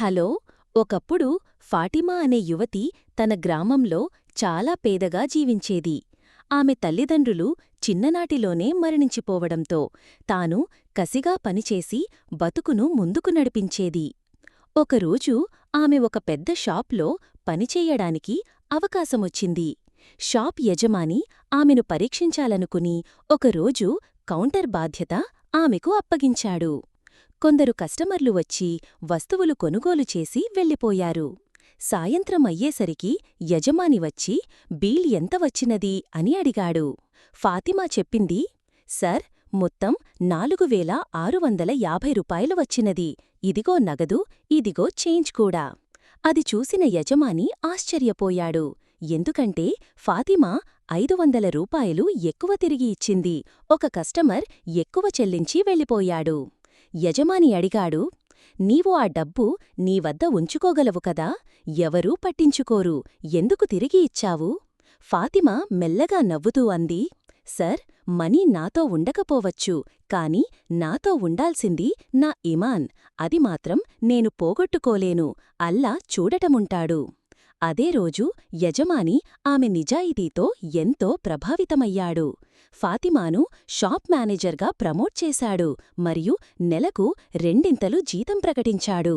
Hello ఒకప్పుడు ఫాటిమా అనే యువతి తన గ్రామంలో చాలా పేదగా జీవించేది. ఆమె తల్లిదండ్రులు చిన్ననాటిలోనే మరణించిపోవడంతో తాను కసిగా పనిచేసి బతుకును ముందుకు నడిపించేది. ఒకరోజు ఆమె ఒక పెద్ద షాప్లో పనిచేయడానికి అవకాశమొచ్చింది. షాప్ యజమాని ఆమెను పరీక్షించాలనుకుని ఒకరోజు కౌంటర్ బాధ్యత ఆమెకు అప్పగించాడు. కొందరు కస్టమర్లు వచ్చి వస్తువులు కొనుగోలు చేసి వెళ్ళిపోయారు. సాయంత్రం అయ్యేసరికి యజమాని వచ్చి బీల్ ఎంత వచ్చినది? అని అడిగాడు. ఫాతిమా చెప్పింది సర్ మొత్తం నాలుగు వేల ఆరు వందల యాభై రూపాయలు వచ్చినది. ఇదిగో నగదు ఇదిగో చేంజ్ కూడా. అది చూసిన యజమాని ఆశ్చర్యపోయాడు. ఎందుకంటే ఫాతిమా ఐదు వందల రూపాయలు ఎక్కువ తిరిగి ఇచ్చింది. ఒక కస్టమర్ ఎక్కువ చెల్లించి వెళ్ళిపోయాడు. యజమాని అడిగాడు నీవు ఆ డబ్బు నీవద్ద ఉంచుకోగలవు కదా ఎవరూ పట్టించుకోరు ఎందుకు తిరిగి ఇచ్చావు? ఫాతిమా మెల్లగా నవ్వుతూ అంది సర్ మనీ నాతో ఉండకపోవచ్చు కాని నాతో ఉండాల్సింది నా ఇమాన్ అది మాత్రం నేను పోగొట్టుకోలేను అల్లా చూడటముంటాడు. అదే రోజు యజమాని ఆమె నిజాయితీతో ఎంతో ప్రభావితమయ్యాడు. ఫాతిమాను షాప్ మేనేజర్గా ప్రమోట్ చేశాడు మరియు నెలకు రెండింతలు జీతం ప్రకటించాడు.